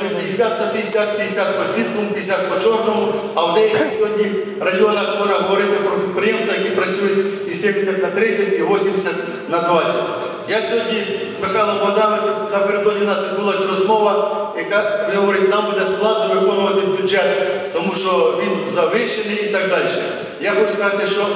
працює 50 на 50, 50 по світлому, 50 по чорному, а в деяких сьогодні районах можна говорити про підприємства, які працюють і 70 на 30, і 80 на 20. Я сьогодні з Михайлом Богдановичем напередодні у нас відбулася розмова, яка говорить, нам буде складно виконувати бюджет, тому що він завищений і так далі. Я хочу сказати, що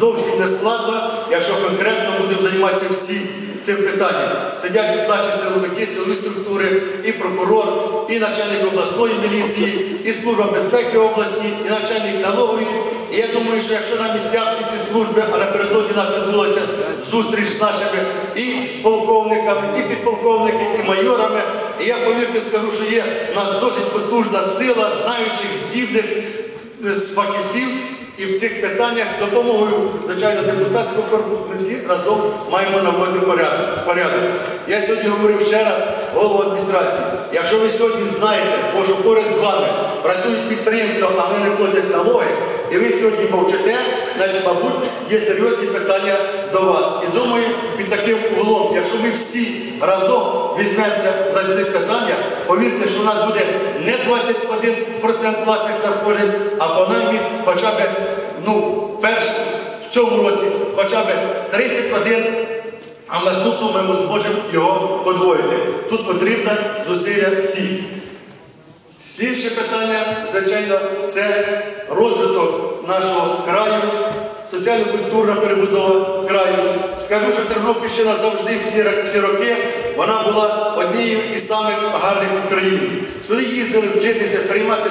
зовсім не складно, якщо конкретно будемо займатися всі цим питанням. Сидять наші силовики, силові структури, і прокурор, і начальник обласної міліції, і служба безпеки області, і начальник налогової. І я думаю, що якщо на місцях ці служби, а напередодні нас відбулася зустріч з нашими і полковниками, і підполковниками, і майорами. І я повірте, скажу, що є у нас досить потужна сила знаючих, здібних е, фахівців. І в цих питаннях з допомогою, звичайно, депутатського корпусу ми всі разом маємо наводити порядок. Я сьогодні говорив ще раз голову адміністрації. Якщо ви сьогодні знаєте, що поряд з вами працюють підприємства, але не платять налоги, і ви сьогодні мовчите, значить, мабуть, є серйозні питання до вас. І думаю, під таким углом, якщо ми всі разом візьмемося за ці питання, повірте, що у нас буде не 21% власних надходжень, а принаймні хоча б ну, перш в цьому році хоча б 31, а в наступному ми зможемо його подвоїти. Тут потрібно зусилля всіх. Слідче питання, звичайно, це розвиток нашого краю, соціально-культурна перебудова краю. Скажу, що Тернопільщина завжди всі, всі роки вона була однією із самих гарних в Україні. Сюди їздили вчитися, приймати.